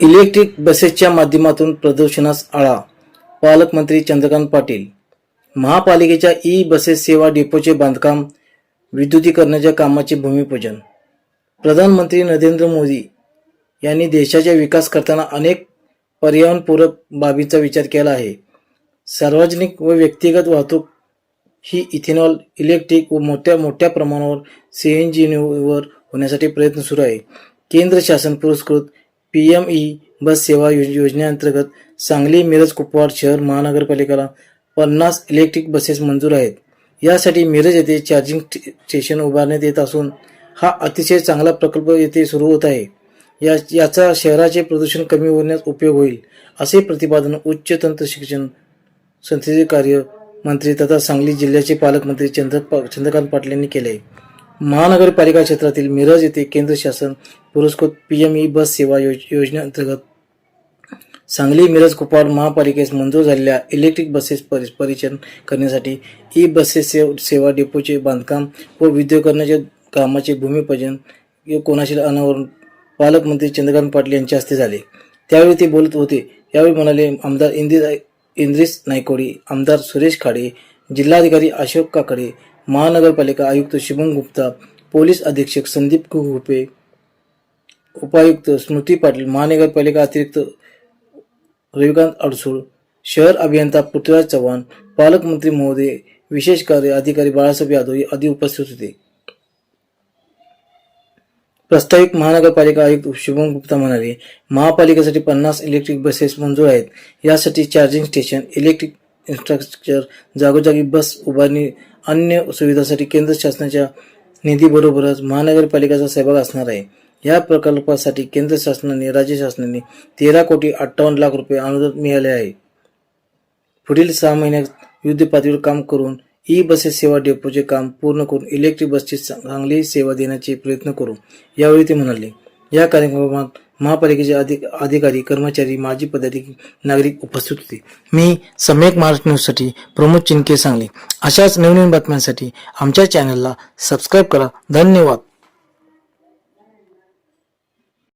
Electric बसेसच्या माध्यमातून प्रदूषणास आळा. पालकमंत्री चंद्रकांत पाटील. महापालिकेच्या ई बसेस सेवा डेपोचे बांधकाम विद्युतीकरणाच्या कामाचे भूमिपूजन. प्रधानमंत्री नरेंद्र मोदी यांनी देशाच्या विकास करताना अनेक पर्यावरणपूरक बाबींचा विचार केला आहे. सार्वजनिक व व्यक्तिगत वाहतूक ही इथेनॉल इलेक्ट्रिक व मोठ्या मोठ्या प्रमाणावर सी एन जीवर होण्यासाठी प्रयत्न सुरू आहे. केंद्र शासन पुरस्कृत पी एम ई बस सेवा योज- योजनेअंतर्गत सांगली मिरज कुपवाड शहर महानगरपालिकेला पन्नास इलेक्ट्रिक बसेस मंजूर आहेत. यासाठी मिरज येथे चार्जिंग स्टेशन उभारण्यात येत असून हा अतिशय चांगला प्रकल्प येथे सुरू होत आहे. या याचा शहराचे प्रदूषण कमी होण्यास उपयोग होईल असे प्रतिपादन उच्च तंत्र शिक्षण संस्थेचे कार्य मंत्री तथा सांगली जिल्ह्याचे पालकमंत्री चंद्र चंद्रकांत पाटील यांनी केले आहे. महानगरपालिका क्षेत्रातील मिरज येथे केंद्र शासन पुरस्कृत पीएमई बस सेवा योज- योजनेअंतर्गत सांगली मिरज कुपाड महापालिकेस मंजूर झालेल्या इलेक्ट्रिक बसेस परि- परिचन करण्यासाठी ई बसेस सेव- सेवा डेपोचे बांधकाम व विद्युतीकरणाच्या कामाचे भूमिपूजन कोणाशी कोणाशील अनावरण? पालकमंत्री चंद्रकांत पाटील यांच्या हस्ते झाले. त्यावेळी ते बोलत होते. यावेळी म्हणाले आमदार इंदिरा इंद्रिस नायकोडी आमदार सुरेश खाडे जिल्हाधिकारी अशोक काकडे महानगरपालिका आयुक्त शुभम गुप्ता पोलीस अधीक्षक संदीप घुपे उपायुक्त स्मृती पाटील महानगरपालिका अतिरिक्त रविकांत अडसूळ शहर अभियंता पृथ्वीराज चव्हाण पालकमंत्री महोदय विशेष कार्य अधिकारी बाळासाहेब यादव आदी उपस्थित होते. प्रस्तावित महानगरपालिका आयुक्त शुभम गुप्ता म्हणाले महापालिकेसाठी पन्नास इलेक्ट्रिक बसेस मंजूर आहेत. यासाठी चार्जिंग स्टेशन इलेक्ट्रिक इन्फ्रास्ट्रक्चर जागोजागी बस उभारणी अन्य सुविधांसाठी केंद्र शासनाच्या निधीबरोबरच महानगरपालिकेचा सहभाग असणार आहे. या प्रकल्पासाठी केंद्र शासनाने राज्य शासनाने तेरा कोटी अठ्ठावन्न लाख रुपये अनुदान मिळाले आहे. पुढील सहा महिन्यात युद्ध पातळीवर काम करून ई बसेस सेवा डेपोचे काम पूर्ण करून इलेक्ट्रिक बसची चांगली सेवा देण्याचे प्रयत्न करू यावेळी ते म्हणाले. या कार्यक्रमात महापालिकेचे अधिक अधिकारी कर्मचारी माजी पदाधिक नागरिक उपस्थित होते. मी सम्यक महाराष्ट्र न्यूजसाठी प्रमोद चिनके सांगली. अशाच नवनवीन नवीन बातम्यांसाठी आमच्या चॅनलला सबस्क्राईब करा. धन्यवाद.